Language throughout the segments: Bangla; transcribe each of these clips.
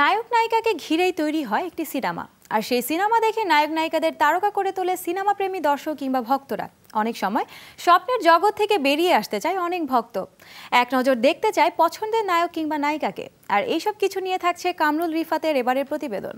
নায়ক নায়িকাকে ঘিরেই তৈরি হয় একটি সিনেমা। আর সেই সিনেমা দেখে নায়ক নায়িকাদের তারকা করে তোলে সিনেমা প্রেমী দর্শক কিংবা ভক্তরা। অনেক সময় স্বপ্নের জগৎ থেকে বেরিয়ে আসতে চায় অনেক ভক্ত। এক নজর দেখতে চায় পছন্দের নায়ক কিংবা নায়িকাকে। আর এইসব কিছু নিয়ে থাকছে কামরুল রিফাতের এবারের প্রতিবেদন।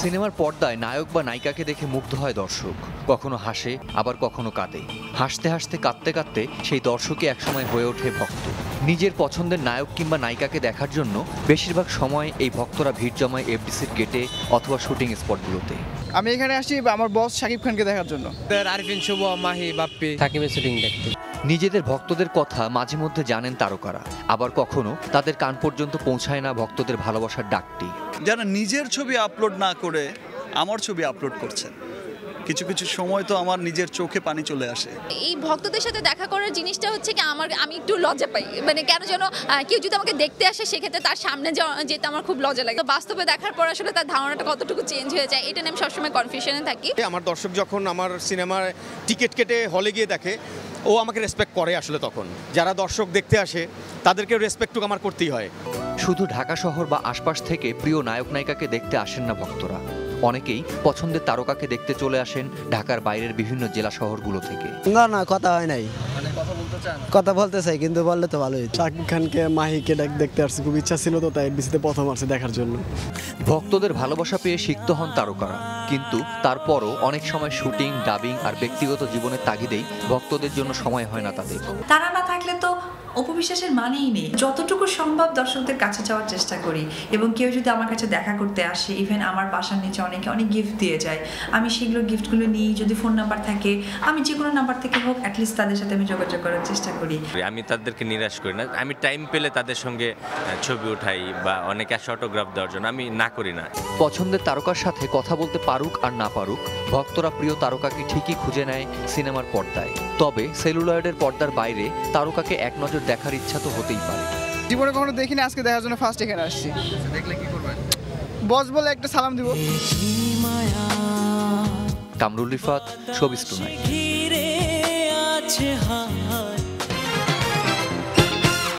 সিনেমার পর্দায় নায়ক বা নায়িকাকে দেখে মুগ্ধ হয় দর্শক। কখনো হাসে আবার কখনো কাঁদে। হাসতে হাসতে কাঁদতে কাঁদতে সেই দর্শকই একসময় হয়ে ওঠে ভক্ত। নিজের পছন্দের নায়ক কিংবা নায়িকাকে দেখার জন্য বেশিরভাগ সময় এই ভক্তরা ভিড় জমায় এফডিসির গেটে অথবা শুটিং স্পটগুলোতে। আমি এখানে আসছি আমার বস শাকিব খানকে দেখার জন্য। আরিফিন শুভ মাহি বাপ্পি। সাকিবের শুটিং দেখতে। নিজেদের ভক্তদের কথা মাঝে মধ্যে জানেন তারকারা। আবার কখনো তাদের কান পর্যন্ত পৌঁছায় না ভক্তদের ভালোবাসার ডাকটি। যারা নিজের ছবি আপলোড না করে আমার ছবি আপলোড করছেন। কিছু কিছু সময় তো আমার নিজের চোখে পানি চলে আসে। এই ভক্তদের সাথে দেখা করার জিনিসটা হচ্ছে কি আমার আমি একটু লজ্জা পাই। মানে কেন যেন কেউ যদি আমাকে দেখতে আসে সেক্ষেত্রে তার সামনে যাওয়া- যেতে আমার খুব লজ্জা লাগে। তো বাস্তবে দেখার পর আসলে তার ধারণাটা কতটুকু চেঞ্জ হয়ে যায় এটা নিয়ে আমি সবসময় কনফিউশনে থাকি। আমার দর্শক যখন আমার সিনেমার টিকিট কেটে হলে গিয়ে দেখে ও আমাকে রেসপেক্ট করে আসলে তখন। যারা দর্শক দেখতে আসে তাদেরকে রেসপেক্টটুকু আমার করতেই হয়। শুধু ঢাকা শহর বা আশপাশ থেকে প্রিয় নায়ক নায়িকাকে দেখতে আসেন না ভক্তরা। অনেকেই পছন্দের তারকাকে দেখতে চলে আসেন ঢাকার বাইরের বিভিন্ন জেলা শহরগুলো থেকে। না না কথা হয় নাই। কথা বলতে চাই কিন্তু বললে তো ভালোই। শাকিব খানকে মাহিকে দেখ- দেখতে আসছি খুব ইচ্ছা ছিল তো তাই বিসিতে প্রথম আসছে দেখার জন্য। ভক্তদের ভালোবাসা পেয়ে সিক্ত হন তারকারা কিন্তু তারপরও অনেক সময় শুটিং ডাবিং আর ব্যক্তিগত জীবনের তাগিদেই ভক্তদের জন্য সময় হয় না তাদের। তারা না থাকলে তো অপবিশ্বাসের মানেই নেই। যতটুকু সম্ভব দর্শকদের কাছে যাওয়ার চেষ্টা করি এবং কেউ যদি আমার কাছে দেখা করতে আসে ইভেন আমার বাসার নিচে অনেকে অনেক গিফট দিয়ে যায়। আমি সেগুলো গিফটগুলো নিই যদি ফোন নাম্বার থাকে আমি যে কোনো নাম্বার থেকে হোক অ্যাটলিস্ট তাদের সাথে আমি যোগাযোগ করার চেষ্টা করি। আমি তাদেরকে নিরাশ করি না। আমি টাইম পেলে তাদের সঙ্গে ছবি উঠাই বা অনেক আসে অটোগ্রাফ দেওয়ার জন্য। আমি না করি না। পছন্দের তারকার সাথে কথা বলতে পারুক আর না পারুক ভক্তরা প্রিয় তারকাকে ঠিকই খুঁজে নেয় সিনেমার পর্দায়। তবে সেলুলয়েডের পর্দার বাইরে তারকাকে এক নজর দেখার ইচ্ছা তো হতেই পারে। জীবনে কখনো দেখিনি আজকে দেখার জন্য ফার্স্ট এখানে আসছি। দেখলে কি করবেন? বস বলে একটা সালাম দিব। Kamrul Rifat showbiz tonight.